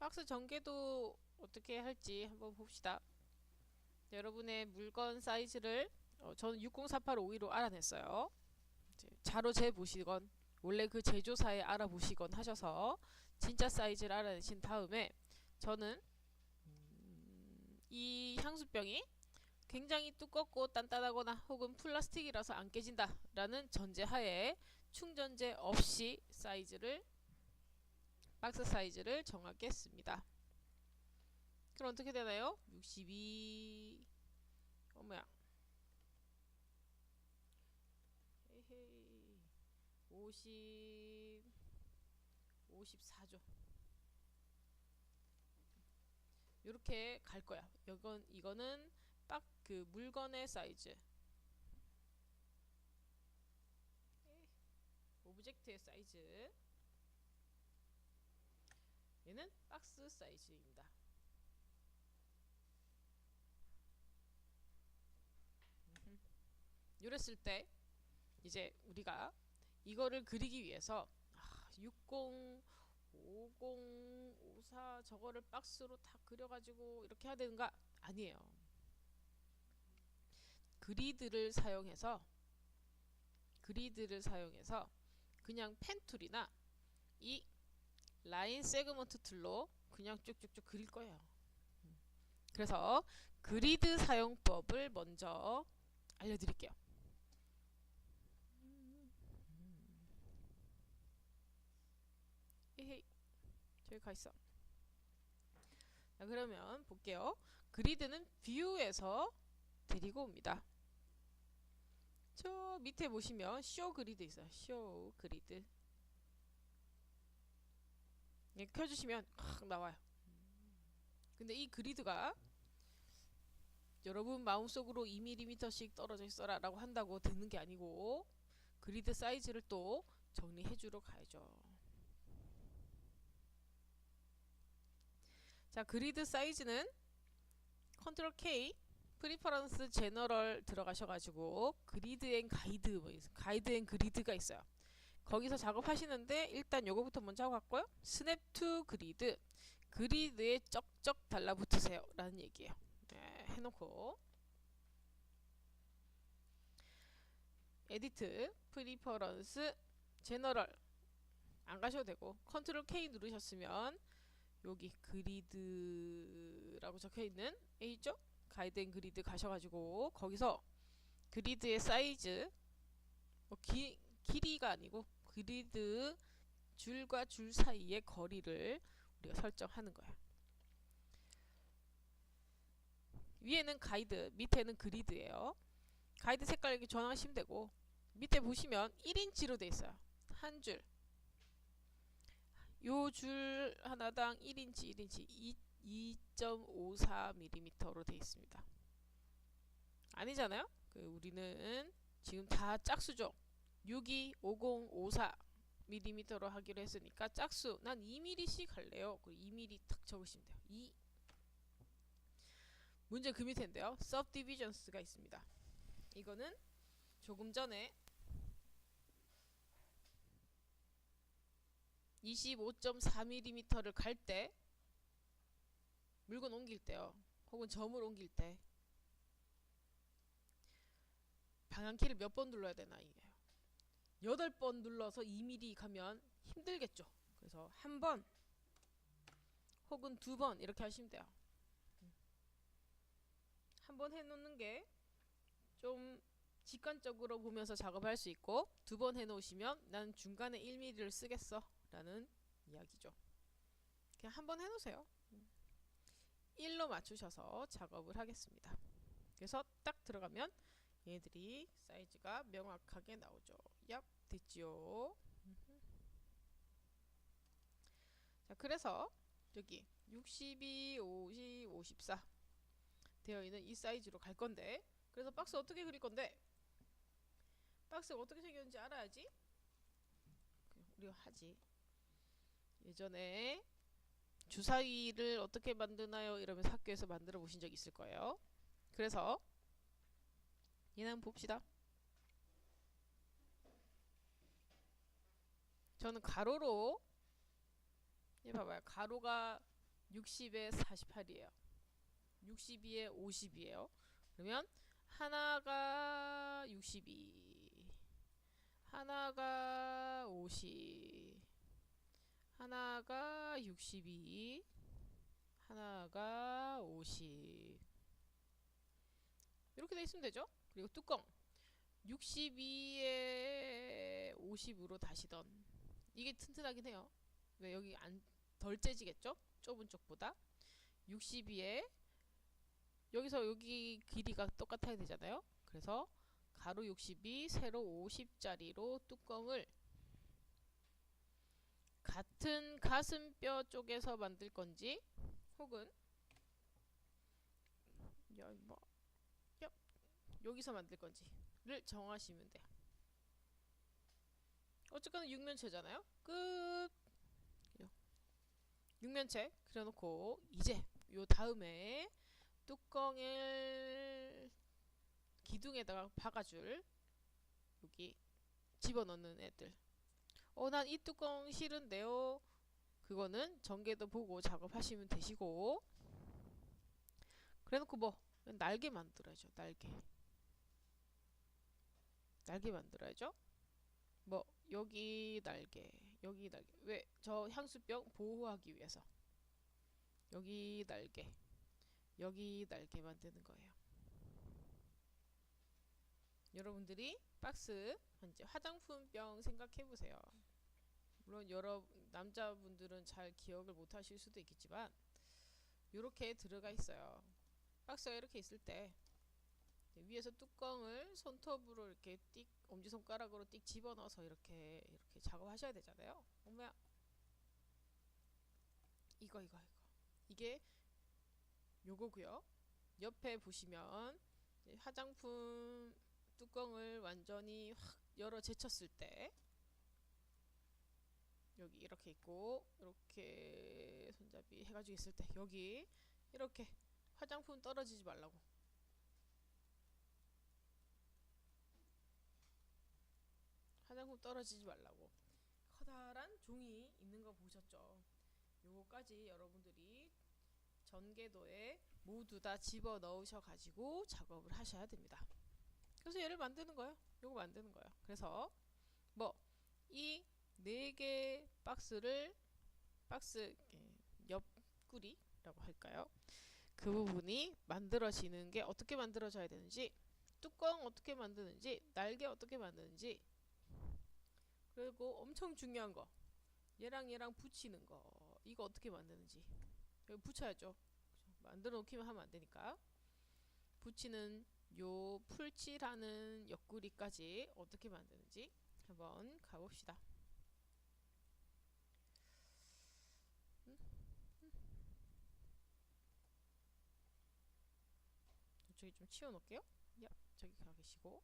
박스 전개도 어떻게 할지 한번 봅시다. 여러분의 물건 사이즈를 어, 저는 604852로 알아냈어요. 자로 재 보시건 원래 그 제조사에 알아보시건 하셔서 진짜 사이즈를 알아내신 다음에 저는 음, 이 향수병이 굉장히 두껍고 단단하거나 혹은 플라스틱이라서 안 깨진다 라는 전제하에 충전재 없이 사이즈를 박스 사이즈를 정하겠습니다. 그럼 어떻게 되나요? 62 어머야 에헤이 50 54죠. 이렇게 갈 거야. 이건 이거는 딱 그 물건의 사이즈. 오브젝트의 사이즈. 얘는 박스 사이즈입니다. 이랬을 때 이제 우리가 이거를 그리기 위해서 아, 60, 50, 54 저거를 박스로 다 그려가지고 이렇게 해야 되는가? 아니에요. 그리드를 사용해서 그리드를 사용해서 그냥 펜 툴이나 이 라인 세그먼트 툴로 그냥 쭉쭉쭉 그릴 거예요. 음. 그래서 그리드 사용법을 먼저 알려드릴게요. 에헤이 저기 가 있어. 자 그러면 볼게요. 그리드는 뷰에서 데리고 옵니다. 저 밑에 보시면 쇼 그리드 있어요. 쇼 그리드. 예, 켜주시면 확 나와요. 근데 이 그리드가 여러분 마음속으로 2mm씩 떨어져 있어라 라고 한다고 되는 게 아니고 그리드 사이즈를 또 정리해 주러 가야죠. 자 그리드 사이즈는 컨트롤 K 프리퍼런스 제너럴 들어가셔가지고 그리드 앤 가이드 뭐 있- 가이드 앤 그리드가 있어요. 거기서 작업하시는데 일단 요거부터 먼저 하고 갈까요? 스냅 투 그리드 그리드에 쩍쩍 달라붙으세요 라는 얘기예요. 네, 해놓고 에디트 프리퍼런스 제너럴 안 가셔도 되고 컨트롤 K 누르셨으면 여기 그리드라고 적혀 있는 A 있죠? 가이드 앤 그리드 가셔가지고 거기서 그리드의 사이즈 뭐 기, 길이가 아니고 그리드 줄과 줄 사이의 거리를 우리가 설정하는 거예요. 위에는 가이드, 밑에는 그리드예요. 가이드 색깔 이렇게 전환하시면 되고 밑에 보시면 1인치로 돼 있어요. 한 줄. 요 줄 하나당 1인치, 1인치 2 2.54mm로 돼 있습니다. 아니잖아요? 그 우리는 지금 다 짝수죠. 62, 50, 54 mm로 하기로 했으니까 짝수 난 2mm씩 할래요. 그 2mm 탁 적으시면 돼요. 2 문제 그 밑인데요. subdivisions가 있습니다. 이거는 조금 전에 25.4mm를 갈 때 물건 옮길 때요. 혹은 점을 옮길 때 방향키를 몇 번 눌러야 되나 이 게요. 8번 눌러서 2mm 가면 힘들겠죠. 그래서 한 번 혹은 두 번 이렇게 하시면 돼요. 한 번 해놓는 게 좀 직관적으로 보면서 작업할 수 있고 두 번 해놓으시면 나는 중간에 1mm를 쓰겠어 라는 이야기죠. 그냥 한 번 해놓으세요. 1로 맞추셔서 작업을 하겠습니다. 그래서 딱 들어가면 얘들이 사이즈가 명확하게 나오죠. 얍 됐지요. 자 그래서 여기 62, 50, 54 되어 있는 이 사이즈로 갈 건데 그래서 박스 어떻게 그릴 건데 박스가 어떻게 생겼는지 알아야지 우리가 하지 예전에 주사위를 어떻게 만드나요? 이러면서 학교에서 만들어 보신 적 있을 거예요. 그래서 얘는 봅시다. 저는 가로로 얘 봐봐요. 가로가 60에 48이에요. 62에 50이에요. 그러면 하나가 62, 하나가 50, 하나가 62, 하나가 50. 이렇게 돼 있으면 되죠? 그리고 뚜껑 62에 50으로 다시던 이게 튼튼하긴 해요. 왜 여기 안 덜 째지겠죠? 좁은 쪽보다 62에 여기서 여기 길이가 똑같아야 되잖아요. 그래서 가로 62, 세로 50짜리로 뚜껑을 같은 가슴뼈 쪽에서 만들 건지 혹은 야, 뭐, 야, 여기서 만들 건지를 정하시면 돼요. 어쨌거나 육면체잖아요. 끝. 육면체 그려놓고 이제 요 다음에 뚜껑을 기둥에다가 박아줄 여기 집어넣는 애들 어 난 이 뚜껑 싫은데요 그거는 전개도 보고 작업하시면 되시고 그래놓고 뭐 날개 만들어야죠 날개 날개 만들어야죠? 뭐 여기 날개 여기 날개. 왜 저 향수병 보호하기 위해서. 여기 날개 여기 날개 만드는 거예요. 여러분들이 박스 이제 화장품병 생각해 보세요. 물론 여러 남자분들은 잘 기억을 못 하실 수도 있겠지만 이렇게 들어가 있어요. 박스가 이렇게 있을 때 위에서 뚜껑을 손톱으로 이렇게 띡 엄지손가락으로 띡 집어넣어서 이렇게 이렇게 작업하셔야 되잖아요. 엄마야 이거 이거 이거 이게 요거고요. 옆에 보시면 화장품 뚜껑을 완전히 확 열어 제쳤을 때 여기 이렇게 있고 이렇게 손잡이 해가지고 있을 때 여기 이렇게 화장품 떨어지지 말라고 화장품 떨어지지 말라고 커다란 종이 있는 거 보셨죠? 요거까지 여러분들이 전개도에 모두 다 집어 넣으셔 가지고 작업을 하셔야 됩니다. 그래서 얘를 만드는 거예요. 요거 만드는 거예요. 그래서 뭐 이 네 개 박스를 박스 옆구리라고 할까요? 그 부분이 만들어지는 게 어떻게 만들어져야 되는지 뚜껑 어떻게 만드는지 날개 어떻게 만드는지 그리고 엄청 중요한 거. 얘랑 얘랑 붙이는 거. 이거 어떻게 만드는지. 여기 붙여야죠. 만들어 놓기만 하면 안 되니까 붙이는 요 풀칠하는 옆구리까지 어떻게 만드는지 한번 가봅시다. 음? 음. 저기 좀 치워 놓을게요. 야 저기 가 계시고